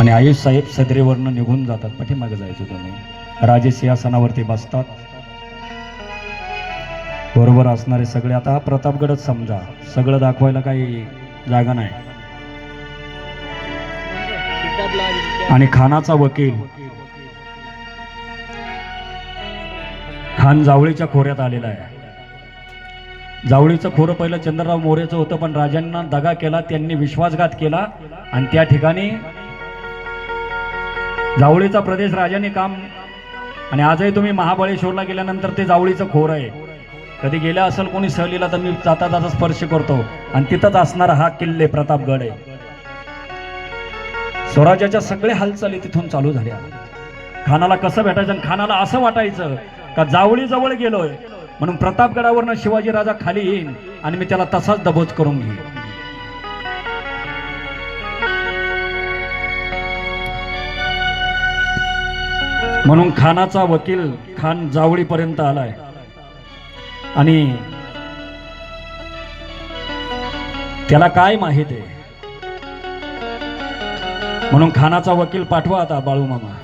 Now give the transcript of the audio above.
आणि आयुष साहेब सदरेवरनं निघून जातात पाठीमागे जायचं तुम्ही राजे सिंहासनावरती बसतात. बरोबर असणारे सगळे आता हा प्रतापगडच समजा. सगळं दाखवायला काही जागा नाही. आणि खानाचा वकील. खान जावळीच्या खोऱ्यात आलेला आहे. जावळीचं खोरं पहिलं चंद्रराव मोरेचं होतं पण राजांना दगा केला त्यांनी विश्वासघात केला आणि त्या ठिकाणी जावळीचा प्रदेश राजाने काम आणि आजही तुम्ही महाबळेश्वरला गेल्यानंतर ते जावळीचं खोर आहे. कधी गेलं असेल कोणी सहलीला तर मी जाता जाता स्पर्श करतो. आणि तिथंच असणारा हा किल्ले प्रतापगड आहे. स्वराज्याच्या सगळ्या हालचाली तिथून चालू झाल्या. खानाला कसं भेटायचं आणि खानाला असं वाटायचं का जावळी जवळ गेलोय म्हणून प्रतापगडावरनं शिवाजी राजा खाली येईन आणि मी त्याला तसाच दबोच करून घेईन. म्हणून खानाचा वकील खान जावळीपर्यंत आलाय. आणि त्याला काय माहीत आहे? म्हणून खानाचा वकील पाठवा आता बाळू मामा